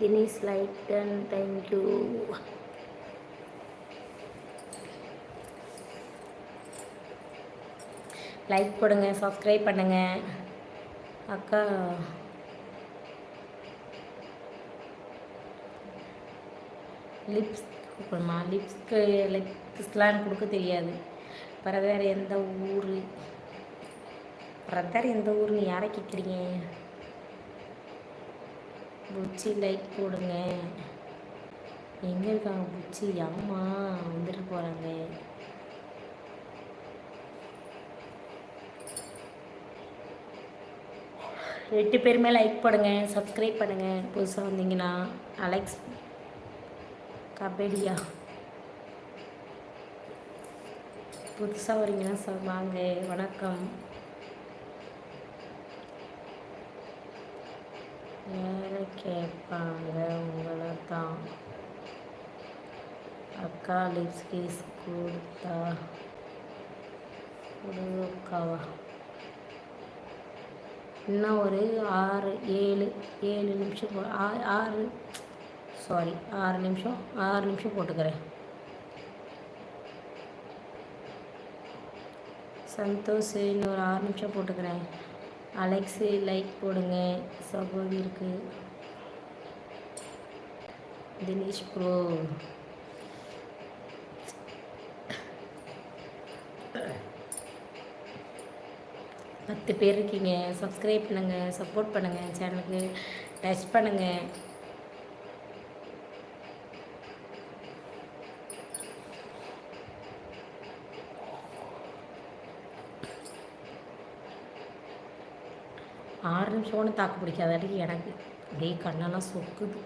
Dinesh like done thank you like போடுங்க subscribe பண்ணுங்க. அக்கா. லிப்ஸ் கொடுக்கணுமா லிப்ஸ்க்கு லிப்ஸ்லாம் கொடுக்க தெரியாது. பிரதர் எந்த ஊர்? பிரதர் எந்த ஊர்னு யாரை கேட்குறீங்க? புச்சி லைக் போடுங்க. எங்கே இருக்காங்க புச்சி? அம்மா வந்துட்டு போகிறாங்க எட்டு பேருமே லைக் போடுங்க சப்ஸ்கிரைப் பண்ணுங்கள் புதுசாக வந்தீங்கன்னா அலெக்ஸ் கபடியா. புதுசாக வரீங்கன்னா சொல்லுவாங்க வாங்க. வணக்கம். கேட்பாங்க உங்களை தான். அக்கா லிப்ஸ்கிஸ் கொடுத்தா கொடுக்காவா இன்னும் ஒரு ஆறு ஏழு ஏழு நிமிஷம் போ- ஆறு சாரி ஆறு நிமிஷம் ஆறு நிமிஷம் போட்டுக்கிறேன். சந்தோஷ் இன்னொரு ஆறு நிமிஷம் போட்டுக்கிறேன். அலெக்ஸு லைக் போடுங்க. சகோதரிக்கு தினேஷ் ப்ரோ பத்து பேர் இருக்கீங்க. சப்ஸ்கிரைப் பண்ணுங்கள் சப்போர்ட் பண்ணுங்கள் சேனலுக்கு டச் பண்ணுங்கள் ஆறு நிமிஷம் கூட தாக்கு பிடிக்காதாட்டி எனக்கு. அப்படியே கண்ணெல்லாம் சொக்குது.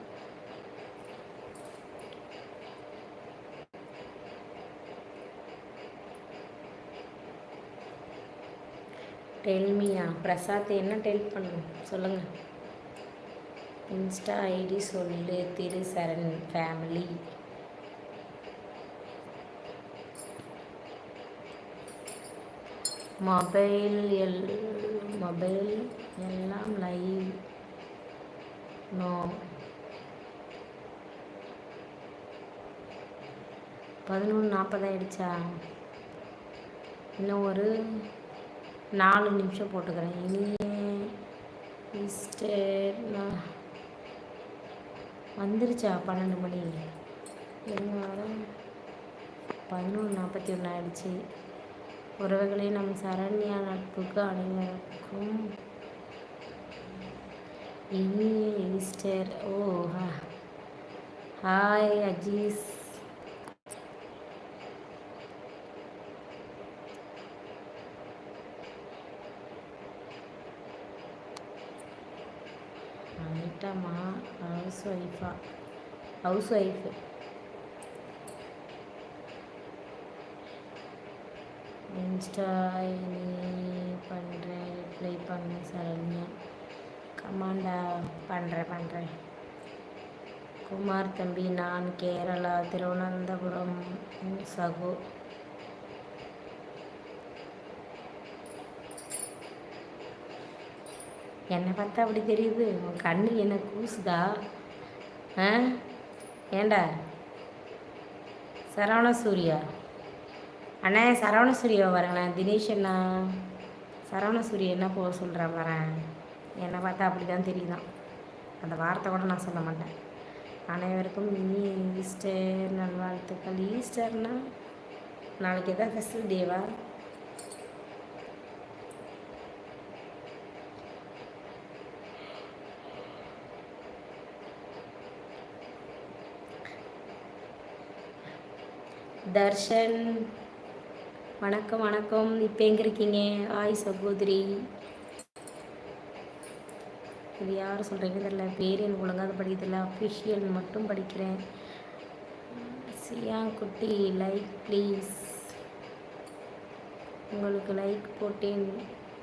டெல்மியா பிரசாத் என்ன டெல் பண்ணணும் சொல்லுங்கள் இன்ஸ்டா ஐடி சொல்லு திரு சரண் ஃபேமிலி மொபைல் எல் மொபைல் எல்லாம் லைவ் நோ பதினொன்று நாற்பது ஆயிடுச்சா இன்னும் ஒரு நாலு நிமிஷம் போட்டுக்கிறேன். இனிய ஈஸ்டர் நான் வந்துருச்சா பன்னெண்டு மணி. என்ன பதினொன்று நாற்பத்தி ஒன்று ஆயிடுச்சு. உறவுகளே நம் சரண்யா நட்புக்கு அனைவருக்கும் இனிய ஈஸ்டர் ஓ ஹா- ஹாய் அஜீஸ். அம்மா ஹவுஸ் ஒய்ஃபா ஹவுஸ் ஒய்ஃபு இன்ஸ்டா நீ பண்ணுறேன் ரிப்ளை பண்ணு சரண்யா. கமாண்டா பண்ணுறேன் பண்ணுறேன் குமார் தம்பி நான் கேரளா திருவனந்தபுரம் சகோ. என்னை பார்த்தா அப்படி தெரியுது. உன் கண்ணு என்ன கூசுதா? ஆ? ஏண்டா? சரவண சூர்யா அண்ணா சரவண சூர்யா வரேண்ணா தினேஷ் அண்ணா. சரவண சூர்யா என்ன போக சொல்கிறேன் வரேன் என்னை பார்த்தா அப்படி தான் தெரியுதான். அந்த வார்த்தை கூட நான் சொல்ல மாட்டேன். அனைவருக்கும் இனி ஈஸ்டர் நல்வாழ்த்துக்கள். ஈஸ்டர்னால் நாளைக்கு எதாவது ஃபெஸ்டிவல் டேவா தர்ஷன். வணக்கம் வணக்கம். இப்போ எங்கே இருக்கீங்க? ஆய் சகோதரி. இது யார் சொல்கிறீங்க தெரியல. பேர் எனக்கு ஒழுங்காக படிக்க தெரியல. அஃபிஷியல் மட்டும் படிக்கிறேன். சியா குட்டி லைக் ப்ளீஸ் உங்களுக்கு லைக் போட்டேன்.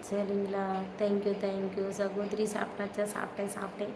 சரிங்களா? தேங்க்யூ தேங்க்யூ சகோதரி சாப்பிட்டாச்சா? சாப்பிட்டேன் சாப்பிட்டேன்.